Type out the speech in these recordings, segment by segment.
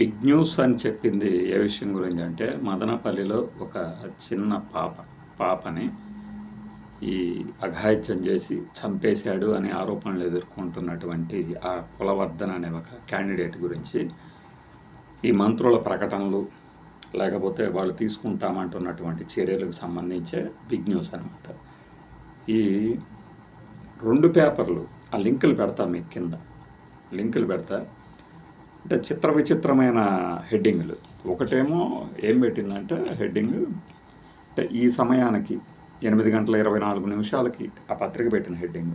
Big news అని చెప్పింది ఏ విషయం గురించి అంటే మదనపల్లిలో ఒక చిన్న పాప పాపని ఈ అఘాయిత్యం చేసి చంపేశాడు అనే ఆరోపణలు ఎదుర్కొంటున్నటువంటి ఆ కులవర్ధన్ అనే ఒక క్యాండిడేట్ గురించి ఈ మంత్రుల ప్రకటనలు లేకపోతే వాళ్ళు తీసుకుంటామంటున్నటువంటి చర్యలకు సంబంధించే బిగ్ న్యూస్ అనమాట ఈ రెండు పేపర్లు ఆ లింకులు పెడతా మీకు కింద లింకులు పెడతా అంటే చిత్ర విచిత్రమైన హెడ్డింగ్లు. ఒకటేమో ఏం పెట్టిందంటే హెడ్డింగ్. అంటే ఈ సమయానికి ఎనిమిది గంటల ఇరవై నాలుగు నిమిషాలకి ఆ పత్రిక పెట్టిన హెడ్డింగ్.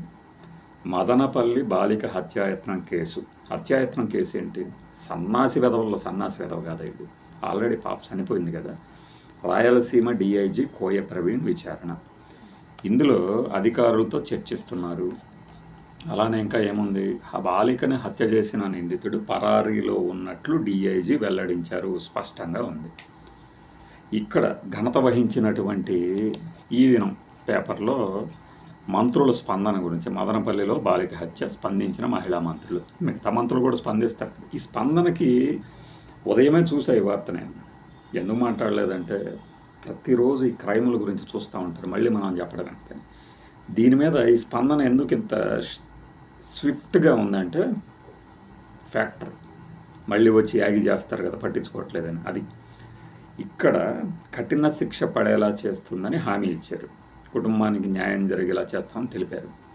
మదనపల్లి బాలిక హత్యాయత్నం కేసు. హత్యాయత్నం కేసు ఏంటి? సన్నాసి వెధవుల్లో సన్నాసి వెధవ కాదా ఇది. ఆల్రెడీ పాప చనిపోయింది కదా. రాయలసీమ డిఐజీ కోయ ప్రవీణ్ విచారణ. ఇందులో అధికారులతో చర్చిస్తున్నారు. అలానే ఇంకా ఏముంది? ఆ బాలికని హత్య చేసిన నిందితుడు పరారీలో ఉన్నట్లు డిఐజీ వెల్లడించారు. స్పష్టంగా ఉంది. ఇక్కడ ఘనత వహించినటువంటి ఈ దినం పేపర్లో మంత్రుల స్పందన గురించి మదనపల్లిలో బాలిక హత్య స్పందించిన మహిళా మంత్రులు. మిగతా మంత్రులు కూడా స్పందిస్తారు. ఈ స్పందనకి ఉదయమే చూసా ఈ వార్త నేను. ఎందుకు మాట్లాడలేదంటే ప్రతిరోజు ఈ క్రైముల గురించి చూస్తూ ఉంటారు. మళ్ళీ మనం చెప్పడం కానీ దీని మీద ఈ స్పందన ఎందుకు ఇంత స్విఫ్ట్గా ఉందంటే ఫ్యాక్టర్. మళ్ళీ వచ్చి యాగి చేస్తారు కదా పట్టించుకోవట్లేదని. అది ఇక్కడ కఠిన శిక్ష పడేలా చేస్తుందని హామీ ఇచ్చారు. కుటుంబానికి న్యాయం జరిగేలా చేస్తామని తెలిపారు.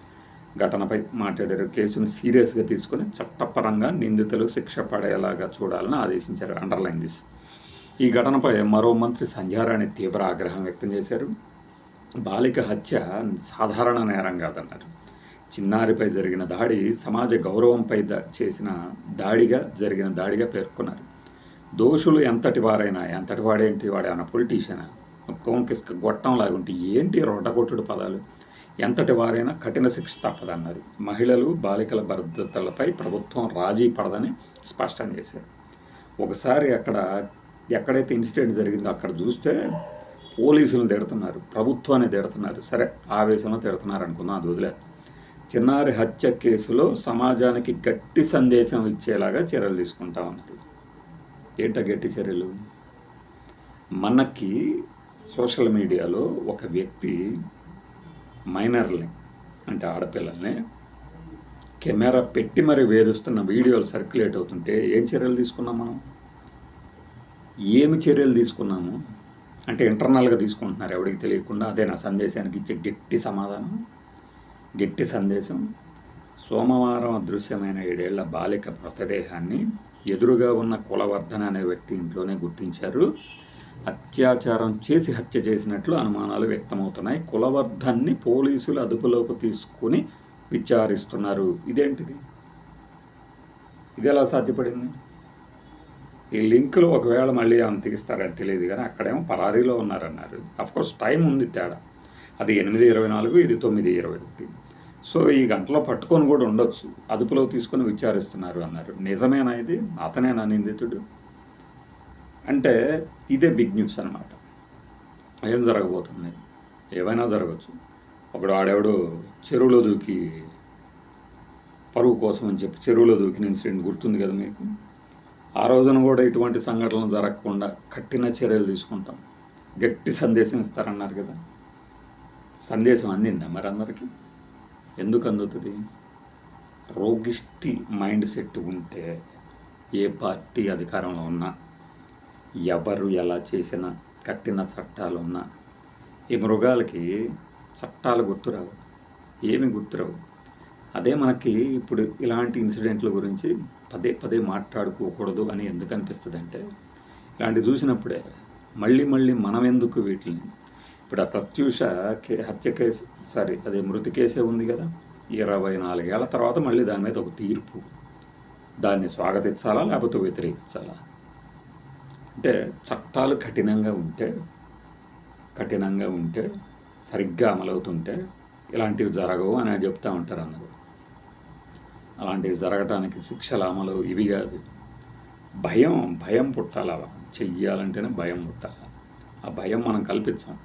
ఘటనపై మాట్లాడారు. కేసును సీరియస్గా తీసుకొని చట్టపరంగా నిందితులు శిక్ష పడేలాగా చూడాలని ఆదేశించారు. Underline this. ఈ ఘటనపై మరో మంత్రి సంధ్యారాణి తీవ్ర ఆగ్రహం వ్యక్తం చేశారు. బాలిక హత్య సాధారణ నేరం కాదన్నారు. చిన్నారిపై జరిగిన దాడి సమాజ గౌరవంపై దా- చేసిన దాడిగా జరిగిన దాడిగా పేర్కొన్నారు. దోషులు ఎంతటి వారైనా ఎంతటి వాడేంటి వాడే అన్న పొలిటీషియన్? కోంకిస్క గొట్టం లాగుంటే ఏంటి రొడ్డగొట్టుడు పదాలు? ఎంతటి వారైనా కఠిన శిక్ష తప్పదన్నారు. మహిళలు బాలికల భద్రతలపై ప్రభుత్వం రాజీ పడదని స్పష్టం చేశారు. ఒకసారి అక్కడ ఎక్కడైతే ఇన్సిడెంట్ జరిగిందో అక్కడ చూస్తే పోలీసులను తిడుతున్నారు ప్రభుత్వాన్ని తిడుతున్నారు. సరే ఆవేశంలో తిడుతున్నారు అనుకుందాం అది వదిలే చిన్నారి హత్య కేసులో సమాజానికి గట్టి సందేశం ఇచ్చేలాగా చర్యలు తీసుకుంటా ఉన్నారు. ఏంట గట్టి చర్యలు? మనకి సోషల్ మీడియాలో ఒక వ్యక్తి మైనర్ని అంటే ఆడపిల్లల్ని కెమెరా పెట్టి మరి వేధిస్తున్న వీడియోలు సర్క్యులేట్ అవుతుంటే ఏం చర్యలు తీసుకున్నాం మనం? ఏమి చర్యలు తీసుకున్నాము? అంటే ఇంటర్నల్గా తీసుకుంటున్నారు ఎవరికి తెలియకుండా అదే నా సందేశానికి ఇచ్చే గట్టి సమాధానం? గట్టి సందేశం. సోమవారం అదృశ్యమైన ఏడేళ్ళ బాలిక మృతదేహాన్ని ఎదురుగా ఉన్న కులవర్ధన అనే వ్యక్తి ఇంట్లోనే గుర్తించారు. అత్యాచారం చేసి హత్య చేసినట్లు అనుమానాలు వ్యక్తమవుతున్నాయి. కులవర్ధన్ని పోలీసులు అదుపులోకి తీసుకుని విచారిస్తున్నారు. ఇదేంటిది? ఇది ఎలా సాధ్యపడింది? ఈ లింకులు ఒకవేళ మళ్ళీ ఏమైనా తీస్తారని తెలియదు కానీ అక్కడేమో పరారీలో ఉన్నారన్నారు. అఫ్కోర్స్ టైం ఉంది తేడా. అది ఎనిమిది ఇరవై నాలుగు ఇది తొమ్మిది ఇరవై ఒకటి. సో ఈ గంటలో పట్టుకొని కూడా ఉండొచ్చు. అదుపులో తీసుకొని విచారిస్తున్నారు అన్నారు. నిజమేనా ఇది? అతనేనా నిందితుడు? అంటే ఇదే బిగ్ న్యూస్ అనమాట ఏం జరగబోతుంది? ఏమైనా జరగచ్చు ఒకడు ఆడేవాడు చెరువులో దూకి పరువు కోసం అని చెప్పి చెరువులో దూకిన ఇన్సిడెంట్ గుర్తుంది కదా మీకు? ఆ రోజున కూడా ఇటువంటి సంఘటనలు జరగకుండా కఠిన చర్యలు తీసుకుంటాం. గట్టి సందేశం ఇస్తారన్నారు కదా. సందేశం అందిందా మరి అందరికీ? ఎందుకు అందుతుంది? రోగిష్టి మైండ్ సెట్ ఉంటే ఏ పార్టీ అధికారంలో ఉన్నా ఎవరు ఎలా చేసినా కట్టిన చట్టాలు ఉన్నా ఈ మృగాలకి చట్టాలు గుర్తురావు ఏమి గుర్తురావు అదే మనకి ఇప్పుడు ఇలాంటి ఇన్సిడెంట్ల గురించి పదే పదే మాట్లాడుకోకూడదు అని ఎందుకు అనిపిస్తుంది అంటే ఇలాంటి చూసినప్పుడే మళ్ళీ మళ్ళీ మనం ఎందుకు వీటిని ఇప్పుడు ఆ ప్రత్యూష కే హత్య కేసు సారీ అదే మృతి కేసే ఉంది కదా. ఇరవై నాలుగేళ్ళ తర్వాత మళ్ళీ దాని మీద ఒక తీర్పు. దాన్ని స్వాగతించాలా లేకపోతే వ్యతిరేకించాలా? అంటే చట్టాలు కఠినంగా ఉంటే కఠినంగా ఉంటే సరిగ్గా అమలవుతుంటే ఇలాంటివి జరగవు అని చెప్తూ ఉంటారు అందరూ. అలాంటివి జరగటానికి శిక్షల అమలు ఇవి కాదు. భయం భయం పుట్టాలి? అలా చెయ్యాలంటేనే భయం పుట్టాలి? ఆ భయం మనం కల్పించాం